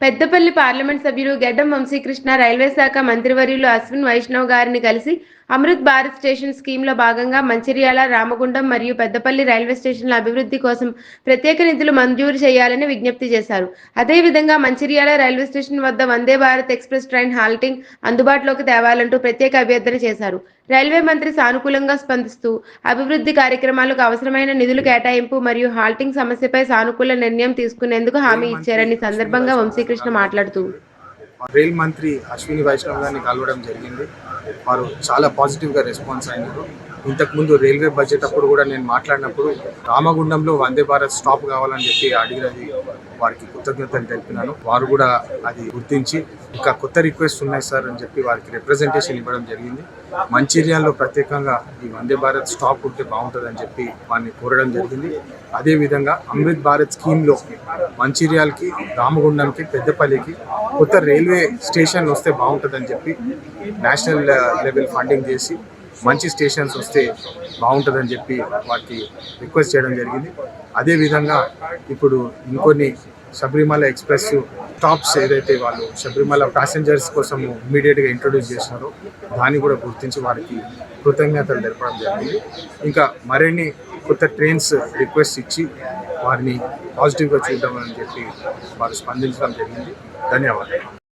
Peddapalli parliament సభ్యులు గెడ్డం Vamsikrishna railway శాఖ మంత్రివర్యులు అశ్విన్ వైష్ణవ్ గారిని కలిసి అమృత్ భారత్ స్టేషన్ స్కీమ్లో భాగంగా మంచిర్యాల రామగుండం మరియు పెద్దపల్లి రైల్వే స్టేషన్ల అభివృద్ధి కోసం ప్రత్యేక నిధులు మంజూరు చేయాలని విజ్ఞప్తి చేశారు. అదేవిధంగా మంచిర్యాల రైల్వే స్టేషన్ వద్ద Vande Bharat express train halting అందుబాటులోకి తేవాలంటూ ప్రత్యేక అభ్యర్థన చేశారు. రైల్వే మంత్రి సానుకూలంగా స్పందిస్తూ అభివృద్ధి కార్యక్రమాలకు అవసరమైన నిధులు కేటాయింపు మరియు హాల్టింగ్ సమస్యపై సానుకూల నిర్ణయం తీసుకునేందుకు హామీ ఇచ్చారని సందర్భంగా వంశీకృష్ణ మాట్లాడుతూ. రైల్ మంత్రి అశ్విని వైష్ణవ్ గారిని కలవడం జరిగింది. వారు చాలా పాజిటివ్గా రెస్పాన్స్ అయినారు. ఇంతకుముందు రైల్వే బడ్జెట్ అప్పుడు కూడా నేను మాట్లాడినప్పుడు రామగుండంలో వందే భారత్ స్టాప్ కావాలని చెప్పి అడిగినది వారికి కృతజ్ఞతలు తెలిపినాను. వారు కూడా అది గుర్తించి ఇంకా కొత్త రిక్వెస్ట్ ఉన్నాయి సార్ అని చెప్పి వారికి రిప్రజెంటేషన్ ఇవ్వడం జరిగింది. మంచిర్యాలలో ప్రత్యేకంగా ఈ వందే భారత్ స్టాప్ ఉంటే బాగుంటుందని చెప్పి వారిని కోరడం జరిగింది. అదేవిధంగా అమృత్ భారత్ స్కీమ్లో మంచిర్యాలకి రామగుండంకి పెద్దపల్లికి కొత్త రైల్వే స్టేషన్ వస్తే బాగుంటుందని చెప్పి నేషనల్ లెవెల్ ఫండింగ్ చేసి మంచి స్టేషన్స్ వస్తే బాగుంటుందని చెప్పి వారికి రిక్వెస్ట్ చేయడం జరిగింది. అదేవిధంగా ఇప్పుడు ఇంకొన్ని శబరిమల ఎక్స్ప్రెస్ స్టాప్స్ ఏదైతే వాళ్ళు శబరిమల ప్యాసింజర్స్ కోసం ఇమీడియట్గా ఇంట్రొడ్యూస్ చేసినారో దాన్ని కూడా గుర్తించి వారికి కృతజ్ఞతలు తెలపడం జరిగింది. ఇంకా మరిన్ని కొత్త ట్రైన్స్ రిక్వెస్ట్ ఇచ్చి వారిని పాజిటివ్గా చూద్దామని చెప్పి వారు స్పందించడం జరిగింది. ధన్యవాదాలు.